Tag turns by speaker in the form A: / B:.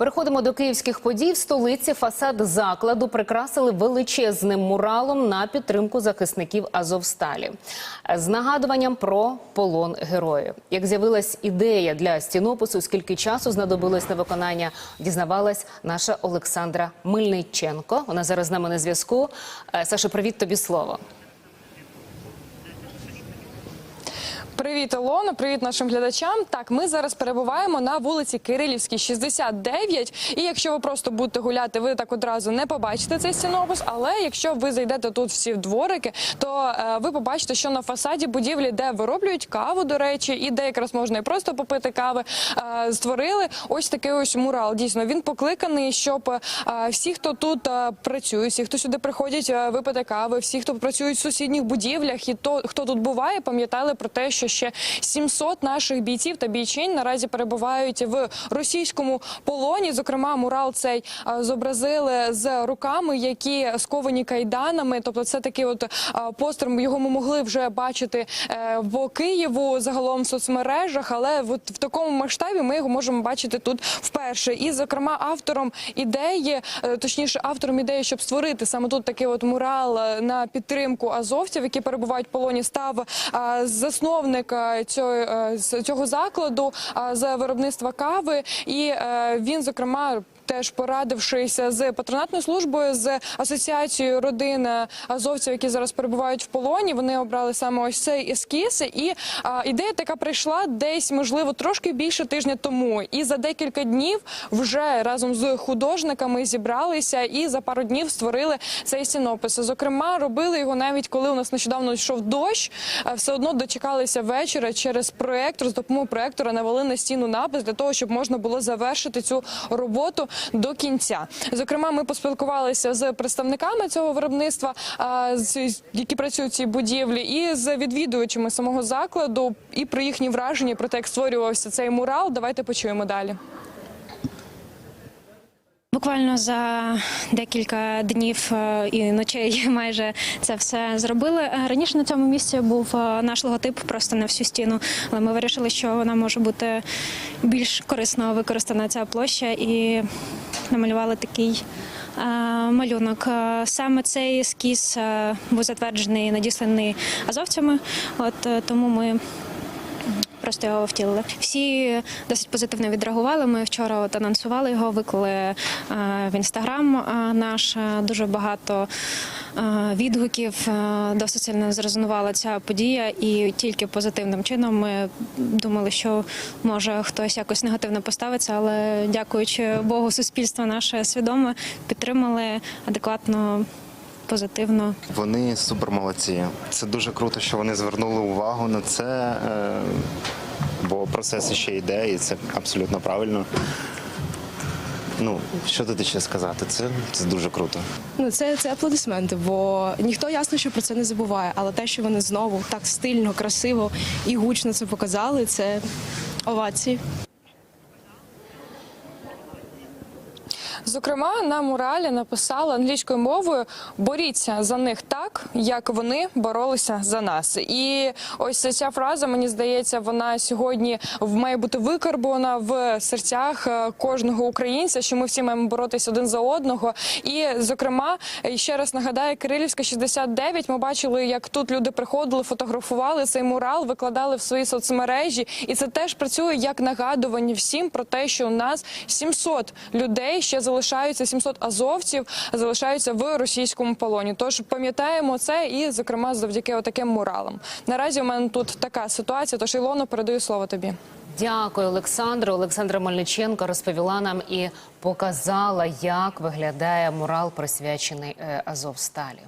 A: Переходимо до київських подій. В столиці фасад закладу прикрасили величезним муралом на підтримку захисників Азовсталі з нагадуванням про полон героїв. Як з'явилась ідея для стінопису, скільки часу знадобилось на виконання, дізнавалась наша Олександра Мельниченко. Вона зараз з нами на зв'язку. Е, Саша, привіт тобі слово.
B: Привіт, Олоно, привіт нашим глядачам. Так, ми зараз перебуваємо на вулиці Кирилівській, 69. І якщо ви просто будете гуляти, ви так одразу не побачите цей стінопис. Але якщо ви зайдете тут всі в дворики, то е, ви побачите, що на фасаді будівлі, де вироблюють каву, до речі, і де якраз можна і просто попити кави, е, створили ось такий ось мурал. Дійсно, він покликаний, щоб е, всі, хто тут е, працює, всі, хто сюди приходять е, випити кави, всі, хто працюють в сусідніх будівлях, і то, хто тут буває, пам'ятали про те, що ще 700 наших бійців та бійчинь наразі перебувають в російському полоні. Зокрема, мурал цей зобразили з руками, які сковані кайданами. Тобто, це такий от а, постер. Його ми могли вже бачити е, по Києву загалом в соцмережах, але от в такому масштабі ми його можемо бачити тут вперше. І, зокрема, автором ідеї, е, точніше, автором ідеї, щоб створити саме тут такий от мурал е, на підтримку азовців, які перебувають в полоні, став а, засновник е, цього, закладу з виробництва кави, і е, він зокрема. Теж порадившися з патронатною службою з асоціацією родин е, азовців, які зараз перебувають в полоні, вони обрали саме ось цей ескіз. І а, ідея така прийшла десь, можливо, трошки більше тижня тому. І за декілька днів вже разом з художниками зібралися і за пару днів створили цей стінопис. Зокрема, робили його навіть коли у нас нещодавно йшов дощ, е, все одно дочекалися вечора через проектор з допомогою проектора навели на стіну напис для того, щоб можна було завершити цю роботу до кінця. Зокрема, ми поспілкувалися з представниками цього виробництва, які працюють в цій будівлі, і з відвідувачами самого закладу, і про їхні враження про те, як створювався цей мурал. Давайте почуємо далі.
C: Буквально за декілька днів е, і ночей майже це все зробили. Е, Раніше на цьому місці був е, наш логотип просто на всю стіну, але ми вирішили, що вона може бути більш корисно використана ця площа і намалювали такий. Малюнок саме цей ескіз був затверджений надісланий азовцями. От тому ми Просто його втілили. Всі досить позитивно відреагували. Ми вчора от анонсували його, виклали е, в інстаграм е, наш. Е, Дуже багато відгуків. Досить сильно зрезонувала ця подія, і тільки позитивним чином ми думали, що може хтось якось негативно поставиться, але дякуючи Богу, суспільство наше свідоме підтримали адекватно, позитивно.
D: Вони супер молодці. Це дуже круто, що вони звернули увагу на це, е, бо процес ще йде, і це абсолютно правильно. Ну, що тут ще сказати? Це, це дуже круто.
E: Ну, це, це аплодисменти, бо ніхто ясно, що про це не забуває. Але те, що вони знову так стильно, красиво і гучно це показали, це овації.
B: Зокрема, на муралі написали англійською мовою боріться за них так, як вони боролися за нас. І ось ця фраза, мені здається, вона сьогодні має бути викарбована в серцях е, кожного українця, що ми всі маємо боротися один за одного. І, зокрема, ще раз нагадаю, Кирилівська 69, Ми бачили, як тут люди приходили, фотографували цей мурал, викладали в свої соцмережі, і це теж працює як нагадування всім про те, що у нас 700 людей ще залишаються, 700 азовців залишаються в російському полоні. Тож пам'ятаємо це, і зокрема завдяки отаким муралам. Наразі у мене тут така ситуація. Тож Ілоно, передаю слово тобі.
A: Дякую, Олександру. Олександра Мельниченко розповіла нам і показала, як виглядає мурал, присвячений е, Азовсталі.